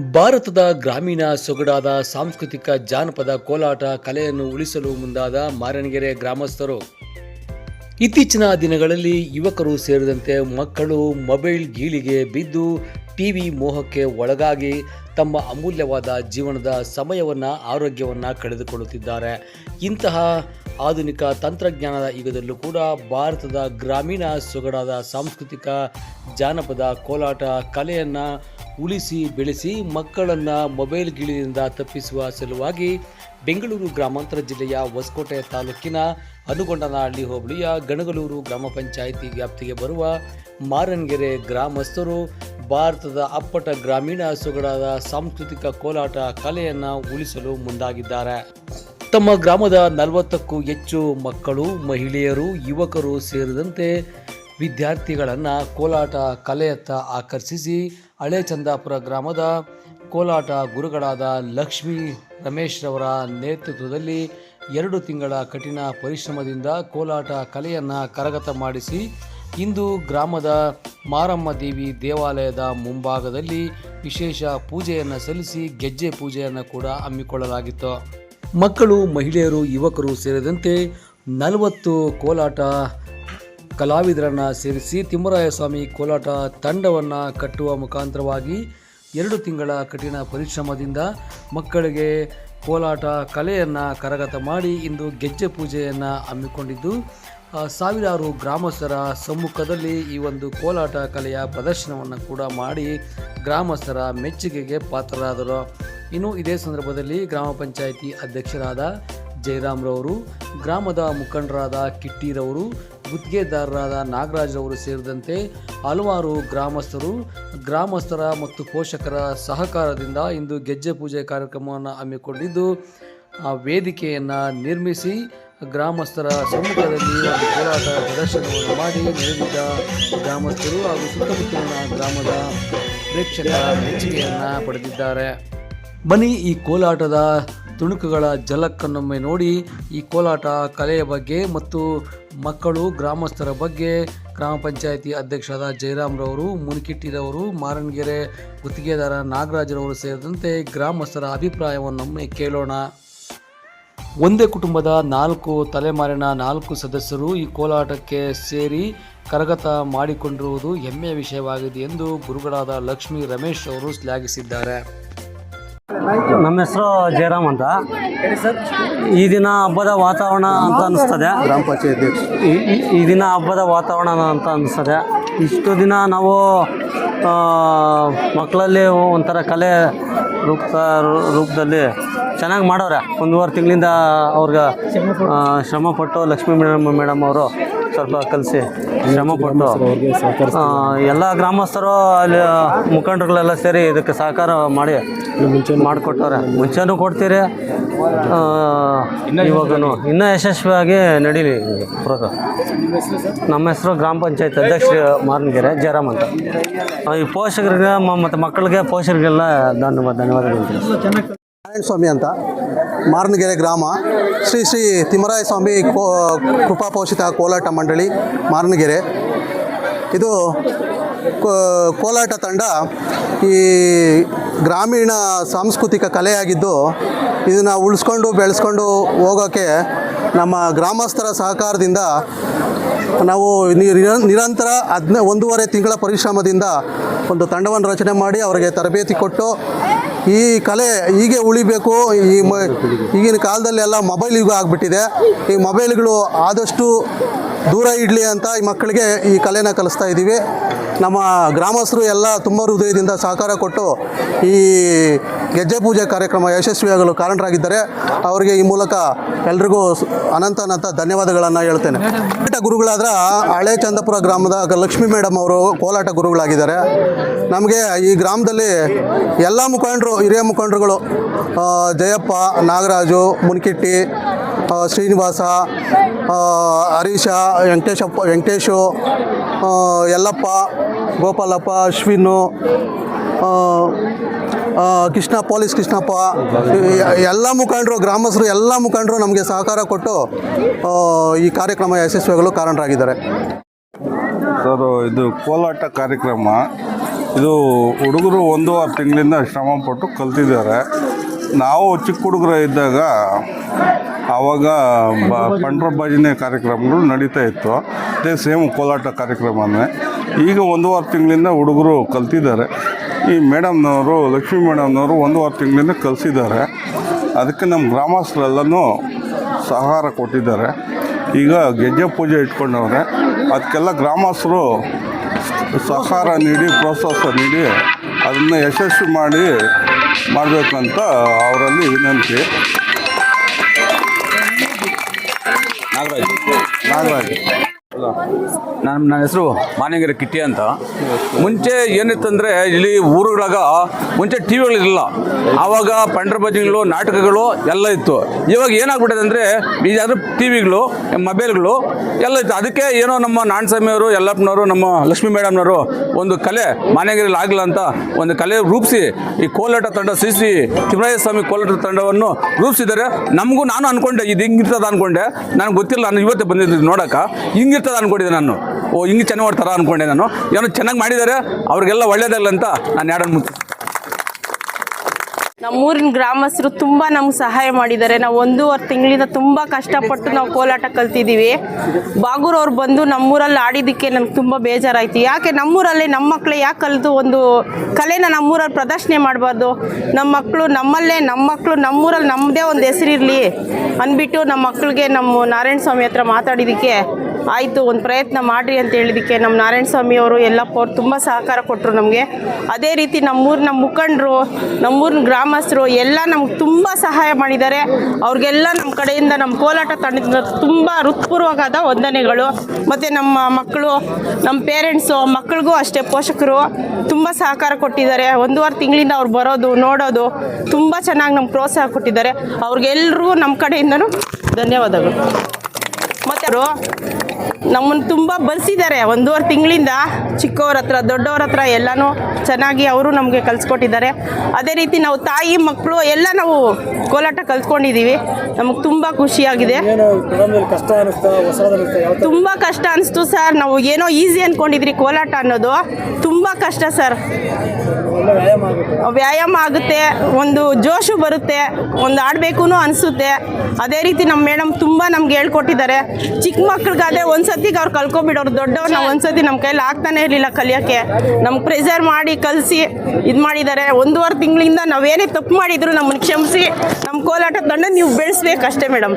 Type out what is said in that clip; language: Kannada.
ಭಾರತದ ಗ್ರಾಮೀಣ ಸೊಗಡಾದ ಸಾಂಸ್ಕೃತಿಕ ಜಾನಪದ ಕೋಲಾಟ ಕಲೆಯನ್ನು ಉಳಿಸಲು ಮುಂದಾದ ಮಾರಣಗೆರೆ ಗ್ರಾಮಸ್ಥರು. ಇತ್ತೀಚಿನ ದಿನಗಳಲ್ಲಿ ಯುವಕರು ಸೇರಿದಂತೆ ಮಕ್ಕಳು ಮೊಬೈಲ್ ಗೀಳಿಗೆ ಬಿದ್ದು ಟಿವಿ ಮೋಹಕ್ಕೆ ಒಳಗಾಗಿ ತಮ್ಮ ಅಮೂಲ್ಯವಾದ ಜೀವನದ ಸಮಯವನ್ನು, ಆರೋಗ್ಯವನ್ನು ಕಳೆದುಕೊಳ್ಳುತ್ತಿದ್ದಾರೆ. ಇಂತಹ ಆಧುನಿಕ ತಂತ್ರಜ್ಞಾನದ ಯುಗದಲ್ಲೂ ಕೂಡ ಭಾರತದ ಗ್ರಾಮೀಣ ಸೊಗಡಾದ ಸಾಂಸ್ಕೃತಿಕ ಜಾನಪದ ಕೋಲಾಟ ಕಲೆಯನ್ನು ಉಳಿಸಿ ಬೆಳೆಸಿ ಮಕ್ಕಳನ್ನು ಮೊಬೈಲ್ ಗಿಳಿಯಿಂದ ತಪ್ಪಿಸುವ ಸಲುವಾಗಿ ಬೆಂಗಳೂರು ಗ್ರಾಮಾಂತರ ಜಿಲ್ಲೆಯ ಹೊಸಕೋಟೆ ತಾಲೂಕಿನ ಅನುಗೊಂಡನಹಳ್ಳಿ ಹೋಬಳಿಯ ಗಣಗಲೂರು ಗ್ರಾಮ ಪಂಚಾಯಿತಿ ವ್ಯಾಪ್ತಿಗೆ ಬರುವ ಮಾರನ್ಗೆರೆ ಗ್ರಾಮಸ್ಥರು ಭಾರತದ ಅಪ್ಪಟ ಗ್ರಾಮೀಣ ಸೊಗಡಾದ ಸಾಂಸ್ಕೃತಿಕ ಕೋಲಾಟ ಕಲೆಯನ್ನು ಉಳಿಸಲು ಮುಂದಾಗಿದ್ದಾರೆ. ತಮ್ಮ ಗ್ರಾಮದ ನಲವತ್ತಕ್ಕೂ ಹೆಚ್ಚು ಮಕ್ಕಳು, ಮಹಿಳೆಯರು, ಯುವಕರು ಸೇರಿದಂತೆ ವಿದ್ಯಾರ್ಥಿಗಳನ್ನು ಕೋಲಾಟ ಕಲೆಯತ್ತ ಆಕರ್ಷಿಸಿ ಹಳೆ ಚಂದಾಪುರ ಗ್ರಾಮದ ಕೋಲಾಟ ಗುರುಗಳಾದ ಲಕ್ಷ್ಮೀ ರಮೇಶ್ರವರ ನೇತೃತ್ವದಲ್ಲಿ ಎರಡು ತಿಂಗಳ ಕಠಿಣ ಪರಿಶ್ರಮದಿಂದ ಕೋಲಾಟ ಕಲೆಯನ್ನು ಕರಗತ ಮಾಡಿಸಿ, ಇಂದು ಗ್ರಾಮದ ಮಾರಮ್ಮ ದೇವಿ ದೇವಾಲಯದ ಮುಂಭಾಗದಲ್ಲಿ ವಿಶೇಷ ಪೂಜೆಯನ್ನು ಸಲ್ಲಿಸಿ ಗೆಜ್ಜೆ ಪೂಜೆಯನ್ನು ಕೂಡ ಹಮ್ಮಿಕೊಳ್ಳಲಾಗಿತ್ತು. ಮಕ್ಕಳು, ಮಹಿಳೆಯರು, ಯುವಕರು ಸೇರಿದಂತೆ ನಲವತ್ತು ಕೋಲಾಟ ಕಲಾವಿದರನ್ನು ಸೇರಿಸಿ ತಿಮ್ಮರಾಯಸ್ವಾಮಿ ಕೋಲಾಟ ತಂಡವನ್ನು ಕಟ್ಟುವ ಮುಖಾಂತರವಾಗಿ ಎರಡು ತಿಂಗಳ ಕಠಿಣ ಪರಿಶ್ರಮದಿಂದ ಮಕ್ಕಳಿಗೆ ಕೋಲಾಟ ಕಲೆಯನ್ನು ಕರಗತ ಮಾಡಿ ಇಂದು ಗೆಜ್ಜೆ ಪೂಜೆಯನ್ನು ಹಮ್ಮಿಕೊಂಡಿದ್ದು ಸಾವಿರಾರು ಗ್ರಾಮಸ್ಥರ ಸಮ್ಮುಖದಲ್ಲಿ ಈ ಒಂದು ಕೋಲಾಟ ಕಲೆಯ ಪ್ರದರ್ಶನವನ್ನು ಕೂಡ ಮಾಡಿ ಗ್ರಾಮಸ್ಥರ ಮೆಚ್ಚುಗೆಗೆ ಪಾತ್ರರಾದರು. ಇನ್ನು ಇದೇ ಸಂದರ್ಭದಲ್ಲಿ ಗ್ರಾಮ ಪಂಚಾಯಿತಿ ಅಧ್ಯಕ್ಷರಾದ ಜಯರಾಮ್ರವರು, ಗ್ರಾಮದ ಮುಖಂಡರಾದ ಕಿಟ್ಟಿರವರು, ಗುತ್ತಿಗೆದಾರರಾದ ನಾಗರಾಜ್ರವರು ಸೇರಿದಂತೆ ಹಲವಾರು ಗ್ರಾಮಸ್ಥರು, ಗ್ರಾಮಸ್ಥರ ಮತ್ತು ಪೋಷಕರ ಸಹಕಾರದಿಂದ ಇಂದು ಗೆಜ್ಜೆ ಪೂಜೆ ಕಾರ್ಯಕ್ರಮವನ್ನು ಹಮ್ಮಿಕೊಂಡಿದ್ದು, ಆ ವೇದಿಕೆಯನ್ನು ನಿರ್ಮಿಸಿ ಗ್ರಾಮಸ್ಥರ ಸಮ್ಮುಖದಲ್ಲಿ ಒಂದು ಹೋರಾಟ ಪ್ರದರ್ಶನವನ್ನು ಮಾಡಿ ನೆರೆದಿದ್ದ ಗ್ರಾಮಸ್ಥರು ಹಾಗೂ ಸುತ್ತಮುತ್ತಲಿನ ಗ್ರಾಮದ ಪ್ರೇಕ್ಷಕರ ಮೆಚ್ಚುಗೆಯನ್ನು ಪಡೆದಿದ್ದಾರೆ. ಬನ್ನಿ ಈ ಕೋಲಾಟದ ತುಣುಕುಗಳ ಜಲಕ್ಕನ್ನೊಮ್ಮೆ ನೋಡಿ ಈ ಕೋಲಾಟ ಕಲೆಯ ಬಗ್ಗೆ ಮತ್ತು ಮಕ್ಕಳು, ಗ್ರಾಮಸ್ಥರ ಬಗ್ಗೆ. ಗ್ರಾಮ ಪಂಚಾಯಿತಿ ಅಧ್ಯಕ್ಷರಾದ ಜಯರಾಮ್ರವರು, ಮುನಿಕಿಟ್ಟಿರವರು ಮಾರಣ್ಗೆರೆ ಗುತ್ತಿಗೆದಾರ ನಾಗರಾಜರವರು ಸೇರಿದಂತೆ ಗ್ರಾಮಸ್ಥರ ಅಭಿಪ್ರಾಯವನ್ನೊಮ್ಮೆ ಕೇಳೋಣ. ಒಂದೇ ಕುಟುಂಬದ ನಾಲ್ಕು ತಲೆಮಾರಿನ ನಾಲ್ಕು ಸದಸ್ಯರು ಈ ಕೋಲಾಟಕ್ಕೆ ಸೇರಿ ಕರಗತ ಮಾಡಿಕೊಂಡಿರುವುದು ಹೆಮ್ಮೆಯ ವಿಷಯವಾಗಿದೆ ಎಂದು ಗುರುಗಳಾದ ಲಕ್ಷ್ಮೀ ರಮೇಶ್ ಅವರು ಶ್ಲಾಘಿಸಿದ್ದಾರೆ. ನಮ್ಮ ಹೆಸರು ಜಯರಾಮ್ ಅಂತ. ಈ ದಿನ ಹಬ್ಬದ ವಾತಾವರಣ ಅಂತ ಅನಿಸ್ತದೆ. ಗ್ರಾಮ ಪಂಚಾಯತ್ ಅಧ್ಯಕ್ಷ. ಈ- ದಿನ ಹಬ್ಬದ ವಾತಾವರಣ ಅಂತ ಅನಿಸ್ತದೆ. ಇಷ್ಟು ದಿನ ನಾವು ಮಕ್ಕಳಲ್ಲಿ ಒಂಥರ ಕಲೆ ರೂಪ ರೂಪದಲ್ಲಿ ಚೆನ್ನಾಗಿ ಮಾಡೋರೆ. ಒಂದೂವರೆ ತಿಂಗಳಿಂದ ಅವ್ರಿಗೆ ಶ್ರಮಪಟ್ಟು ಲಕ್ಷ್ಮೀ ಮೇಡಮ್ ಮೇಡಮ್ ಅವರು. ಸ್ವಲ್ಪ ಕಲಿಸಿ ಶ್ರಮಪಟ್ಟು ಎಲ್ಲ ಗ್ರಾಮಸ್ಥರು ಅಲ್ಲಿ ಮುಖಂಡರುಗಳೆಲ್ಲ ಸೇರಿ ಇದಕ್ಕೆ ಸಹಕಾರ ಮಾಡಿ ಮಾಡಿಕೊಟ್ಟವ್ರೆ. ಮುಂಚೆನೂ ಕೊಡ್ತೀರಿ ಇವಾಗನು. ಇನ್ನೂ ಯಶಸ್ವಿಯಾಗಿ ನಡೀಲಿ ಪ್ರೋಗ್ರಾಮ್ ನಮ್ಮ ಹೆಸರು ಗ್ರಾಮ ಪಂಚಾಯತ್ ಅಧ್ಯಕ್ಷ ಮಾರನಗೆರೆ ಜಯರಾಮ್ ಅಂತ. ಈ ಪೋಷಕರಿಗೆ ಮತ್ತು ಮಕ್ಕಳಿಗೆ ಪೋಷಕರಿಗೆಲ್ಲ ಧನ್ಯವಾದ, ಧನ್ಯವಾದಗಳು ನಾರಾಯಣ ಸ್ವಾಮಿ ಅಂತ, ಮಾರನಗೆರೆ ಗ್ರಾಮ, ಶ್ರೀ ಶ್ರೀ ತಿಮ್ಮರಾಯ ಸ್ವಾಮಿ ಕೋ, ಕೃಪಾ ಪೋಷಿತ ಕೋಲಾಟ ಮಂಡಳಿ, ಮಾರನಗೆರೆ. ಇದು ಕೋಲಾಟ ತಂಡ ಈ ಗ್ರಾಮೀಣ ಸಾಂಸ್ಕೃತಿಕ ಕಲೆಯಾಗಿದ್ದು ಇದನ್ನು ಉಳಿಸ್ಕೊಂಡು ಬೆಳೆಸ್ಕೊಂಡು ಹೋಗೋಕ್ಕೆ ನಮ್ಮ ಗ್ರಾಮಸ್ಥರ ಸಹಕಾರದಿಂದ ನಾವು ನಿರ- ನಿರಂತರ ಹದಿನ, ಒಂದೂವರೆ ತಿಂಗಳ ಪರಿಶ್ರಮದಿಂದ ಒಂದು ತಂಡವನ್ನು ರಚನೆ ಮಾಡಿ ಅವರಿಗೆ ತರಬೇತಿ ಕೊಟ್ಟು ಈ ಕಲೆ ಹೀಗೆ ಉಳಿಬೇಕು, ಈ ಮ, ಈಗಿನ ಕಾಲದಲ್ಲೆಲ್ಲ ಮೊಬೈಲ್ ಯುಗ ಆಗಿಬಿಟ್ಟಿದೆ. ಈ ಮೊಬೈಲ್ಗಳು ಆದಷ್ಟು ದೂರ ಇಡಲಿ ಅಂತ ಈ ಮಕ್ಕಳಿಗೆ ಈ ಕಲೆನ ಕಲಿಸ್ತಾ ಇದ್ದೀವಿ ನಮ್ಮ ಗ್ರಾಮಸ್ಥರು ಎಲ್ಲ ತುಂಬ ಹೃದಯದಿಂದ ಸಹಕಾರ ಕೊಟ್ಟು ಈ ಗೆಜ್ಜೆ ಪೂಜೆ ಕಾರ್ಯಕ್ರಮ ಯಶಸ್ವಿಯಾಗಲು ಕಾರಣರಾಗಿದ್ದಾರೆ ಅವರಿಗೆ ಈ ಮೂಲಕ ಎಲ್ರಿಗೂ ಅನಂತ ಅನಂತ ಧನ್ಯವಾದಗಳನ್ನು ಹೇಳ್ತೇನೆ. ಕೋಲಾಟ ಗುರುಗಳಾದ್ರೆ ಹಳೆ ಚಂದಪುರ ಗ್ರಾಮದ ಲಕ್ಷ್ಮೀ ಮೇಡಮ್ ಅವರು ಕೋಲಾಟ ಗುರುಗಳಾಗಿದ್ದಾರೆ. ನಮಗೆ ಈ ಗ್ರಾಮದಲ್ಲಿ ಎಲ್ಲ ಮುಖಂಡರು, ಹಿರಿಯ ಮುಖಂಡರುಗಳು ಜಯಪ್ಪ, ನಾಗರಾಜು, ಮುನ್ಕಿಟ್ಟಿ ಶ್ರೀನಿವಾಸ ಹರೀಶ, ವೆಂಕಟೇಶಪ್ಪ, ವೆಂಕಟೇಶು ಯಲ್ಲಪ್ಪ, ಗೋಪಾಲಪ್ಪ ಅಶ್ವಿನು ಕೃಷ್ಣ ಪೊಲೀಸ್ ಕೃಷ್ಣಪ್ಪ ಎಲ್ಲ ಮುಖಂಡರು, ಗ್ರಾಮಸ್ಥರು ಎಲ್ಲ ಮುಖಂಡರು ನಮಗೆ ಸಹಕಾರ ಕೊಟ್ಟು ಈ ಕಾರ್ಯಕ್ರಮ ಯಶಸ್ವಿಗಳು ಕಾರಣರಾಗಿದ್ದಾರೆ. ಸರ್, ಇದು ಕೋಲಾಟ ಕಾರ್ಯಕ್ರಮ. ಇದು ಹುಡುಗರು ಒಂದೂವರೆ ತಿಂಗಳಿಂದ ಶ್ರಮಪಟ್ಟು ಕಲ್ತಿದ್ದಾರೆ. ನಾವು ಚಿಕ್ಕ ಹುಡುಗರ ಇದ್ದಾಗ ಆವಾಗ ಬ, ಪಂಡ್ರ ಭಜನೆ ಕಾರ್ಯಕ್ರಮಗಳು ನಡೀತಾ ಇತ್ತು. ಅದೇ ಸೇಮ್ ಕೋಲಾಟ ಕಾರ್ಯಕ್ರಮನೇ. ಈಗ ಒಂದೂವರೆ ತಿಂಗಳಿಂದ ಹುಡುಗರು ಕಲ್ತಿದ್ದಾರೆ. ಈ ಮೇಡಮ್ನವರು, ಲಕ್ಷ್ಮೀ ಮೇಡಮ್ನವರು ಒಂದೂವರೆ ತಿಂಗಳಿಂದ ಕಲಿಸಿದ್ದಾರೆ. ಅದಕ್ಕೆ ನಮ್ಮ ಗ್ರಾಮಸ್ಥರೆಲ್ಲನೂ ಸಹಕಾರ ಕೊಟ್ಟಿದ್ದಾರೆ. ಈಗ ಗೆಜ್ಜೆ ಪೂಜೆ ಇಟ್ಕೊಂಡವ್ರೆ. ಅದಕ್ಕೆಲ್ಲ ಗ್ರಾಮಸ್ಥರು ಸಹಕಾರ ನೀಡಿ, ಪ್ರೋತ್ಸಾಹ ನೀಡಿ, ಅದನ್ನು ಯಶಸ್ವಿ ಮಾಡಿ ಮಾಡಬೇಕಂತ ಅವರಲ್ಲಿ ವಿನಂತಿ. ನಾಗರಾಜ್. ನಾಗರಾಜ್. ನನ್ನ ನನ್ನ ಹೆಸರು ಮಾನಗಿರಿ ಕಿಟ್ಟಿ ಅಂತ. ಮುಂಚೆ ಏನಿತ್ತಂದರೆ ಇಲ್ಲಿ ಊರುಗಳಾಗ ಮುಂಚೆ ಟಿ ವಿಗಳಿರಲಿಲ್ಲ ಆವಾಗ ಪಂಡ್ರ ಭಜನೆಗಳು ನಾಟಕಗಳು ಎಲ್ಲ ಇತ್ತು. ಇವಾಗ ಏನಾಗ್ಬಿಟ್ಟಿದೆ ಅಂದರೆ ಇದಾದ್ರೆ ಟಿ ವಿಗಳು ಮೊಬೈಲ್ಗಳು ಎಲ್ಲ ಇತ್ತು. ಅದಕ್ಕೆ ಏನೋ ನಮ್ಮ ನಾಣಸ್ವಾಮಿಯವರು ಯಲ್ಲಪ್ಪನವರು, ನಮ್ಮ ಲಕ್ಷ್ಮೀ ಮೇಡಮ್ನವರು ಒಂದು ಕಲೆ ಮಾನಗಿರಿಲಿ ಆಗಲ್ಲ ಅಂತ ಒಂದು ಕಲೆ ರೂಪಿಸಿ ಈ ಕೋಲಾಟ ತಂಡ ಸಿ ಸಿ ತಿಮ್ಮರಾಯ ಸ್ವಾಮಿ ಕೋಲಾಟ ತಂಡವನ್ನು ರೂಪಿಸಿದರೆ ನಮಗೂ ನಾನು ಅನ್ಕೊಂಡೆ, ಇದು ಹಿಂಗಿರ್ತದ ಅನ್ಕೊಂಡೆ. ನನಗೆ ಗೊತ್ತಿಲ್ಲ, ನಾನು ಇವತ್ತೇ ಬಂದಿದ್ದೀನಿ ನೋಡೋಕೆ ಹಿಂಗಿರ್ತದ ಅನ್ಕೊಂಡಿದ್ದೆ ನಾನು. ಓ, ಹಿಂಗೆ ಚೆನ್ನಾಗಿ ಮಾಡ್ತಾರ ಅನ್ಕೊಂಡೆ ನಾನು. ಏನೋ ಚೆನ್ನಾಗಿ ಮಾಡಿದ್ದಾರೆ ಅವ್ರಿಗೆಲ್ಲ ಒಳ್ಳೇದಲ್ಲ ಅಂತ ನಾನು ಎರಡನ್ನು ಮುಂಚೆ ನಮ್ಮೂರಿನ ಗ್ರಾಮಸ್ಥರು ತುಂಬ ನಮ್ಗೆ ಸಹಾಯ ಮಾಡಿದ್ದಾರೆ ನಾವು ಒಂದೂವರೆ ತಿಂಗಳಿಂದ ತುಂಬ ಕಷ್ಟಪಟ್ಟು ನಾವು ಕೋಲಾಟ ಕಲ್ತಿದ್ದೀವಿ ಬಾಗೂರು ಅವ್ರು ಬಂದು ನಮ್ಮೂರಲ್ಲಿ ಆಡಿದ್ದಕ್ಕೆ ನನಗೆ ತುಂಬ ಬೇಜಾರಾಯ್ತು. ಯಾಕೆ ನಮ್ಮೂರಲ್ಲೇ ನಮ್ಮ ಮಕ್ಕಳೇ ಯಾಕೆ ಕಲಿತು ಒಂದು ಕಲೆನ ನಮ್ಮೂರಲ್ಲಿ ಪ್ರದರ್ಶನೆ ಮಾಡಬಾರ್ದು? ನಮ್ಮ ಮಕ್ಕಳು ನಮ್ಮಲ್ಲೇ ನಮ್ಮ ಮಕ್ಕಳು ನಮ್ಮೂರಲ್ಲಿ ನಮ್ಮದೇ ಒಂದು ಹೆಸರಿರಲಿ. ಅಂದ್ಬಿಟ್ಟು ನಮ್ಮ ಮಕ್ಕಳಿಗೆ ನಮ್ಮ ನಾರಾಯಣ ಸ್ವಾಮಿ ಹತ್ರ ಮಾತಾಡಿದ್ದಕ್ಕೆ ಆಯಿತು, ಒಂದು ಪ್ರಯತ್ನ ಮಾಡಿರಿ ಅಂತ ಹೇಳಿದಕ್ಕೆ ನಮ್ಮ ನಾರಾಯಣ ಸ್ವಾಮಿ ಅವರು ಎಲ್ಲ ಅವ್ರು ತುಂಬ ಸಹಕಾರ ಕೊಟ್ಟರು ನಮಗೆ. ಅದೇ ರೀತಿ ನಮ್ಮೂರಿನ ಮುಖಂಡರು, ನಮ್ಮೂರಿನ ಗ್ರಾಮಸ್ಥರು ಎಲ್ಲ ನಮ್ಗೆ ತುಂಬ ಸಹಾಯ ಮಾಡಿದ್ದಾರೆ. ಅವ್ರಿಗೆಲ್ಲ ನಮ್ಮ ಕಡೆಯಿಂದ ನಮ್ಮ ಕೋಲಾಟ ತಂಡದಿಂದ ತುಂಬ ಹೃತ್ಪೂರ್ವಕವಾದ ವಂದನೆಗಳು. ಮತ್ತು ನಮ್ಮ ಮಕ್ಕಳು, ನಮ್ಮ ಪೇರೆಂಟ್ಸು ಮಕ್ಕಳಿಗೂ ಅಷ್ಟೇ ಪೋಷಕರು ತುಂಬ ಸಹಕಾರ ಕೊಟ್ಟಿದ್ದಾರೆ. ಒಂದೂವರೆ ತಿಂಗಳಿಂದ ಅವ್ರು ಬರೋದು, ನೋಡೋದು ತುಂಬ ಚೆನ್ನಾಗಿ ನಮ್ಗೆ ಪ್ರೋತ್ಸಾಹ ಕೊಟ್ಟಿದ್ದಾರೆ. ಅವ್ರಿಗೆಲ್ರಿಗೂ ನಮ್ಮ ಕಡೆಯಿಂದನೂ ಧನ್ಯವಾದಗಳು. ಅವರು ನಮ್ಮನ್ನು ತುಂಬ ಬಲಿಸಿದ್ದಾರೆ. ಒಂದೂವರೆ ತಿಂಗಳಿಂದ ಚಿಕ್ಕವ್ರ ಹತ್ರ ದೊಡ್ಡವ್ರ ಹತ್ರ ಎಲ್ಲನೂ ಚೆನ್ನಾಗಿ ಅವರು ನಮಗೆ ಕಲಿಸ್ಕೊಟ್ಟಿದ್ದಾರೆ. ಅದೇ ರೀತಿ ನಾವು ತಾಯಿ ಮಕ್ಕಳು ಎಲ್ಲ ನಾವು ಕೋಲಾಟ ಕಲ್ತ್ಕೊಂಡಿದ್ದೀವಿ. ನಮಗೆ ತುಂಬ ಖುಷಿಯಾಗಿದೆ. ತುಂಬ ಕಷ್ಟ ಅನಿಸ್ತು ಸರ್. ನಾವು ಏನೋ ಈಸಿ ಅಂದ್ಕೊಂಡಿದ್ರಿ ಕೋಲಾಟ ಅನ್ನೋದು. ತುಂಬ ಕಷ್ಟ ಸರ್. ವ್ಯಾಯಾಮ ಆಗುತ್ತೆ. ಒಂದು ಜೋಶು ಬರುತ್ತೆ, ಒಂದು ಆಡಬೇಕು ಅನಿಸುತ್ತೆ. ಅದೇ ರೀತಿ ನಮ್ಮ ಮೇಡಮ್ ತುಂಬ ನಮ್ಗೆ ಹೇಳ್ಕೊಟ್ಟಿದ್ದಾರೆ. ಚಿಕ್ಕ ಮಕ್ಳಿಗಾದ್ರೆ ಒಂದ್ಸತಿಗೆ ಅವ್ರು ಕಲ್ಕೊಬಿಡೋರು ದೊಡ್ಡವ್ರು ನಾವು ಒಂದ್ಸತಿ ನಮ್ಮ ಕೈಯಲ್ಲಿ ಆಗ್ತಾನೆ ಇರಲಿಲ್ಲ ಕಲಿಯೋಕ್ಕೆ. ನಮ್ಗೆ ಪ್ರೆಸರ್ ಮಾಡಿ ಕಲಿಸಿ ಇದು ಮಾಡಿದ್ದಾರೆ. ಒಂದೂವರೆ ತಿಂಗಳಿಂದ ನಾವೇನೇ ತಪ್ಪು ಮಾಡಿದ್ರು ನಮ್ಮನ್ನು ಕ್ಷಮಿಸಿ ನಮ್ಮ ಕೋಲಾಟ ತಂಡ ನೀವು ಬೆಳೆಸ್ಬೇಕಷ್ಟೇ ಮೇಡಮ್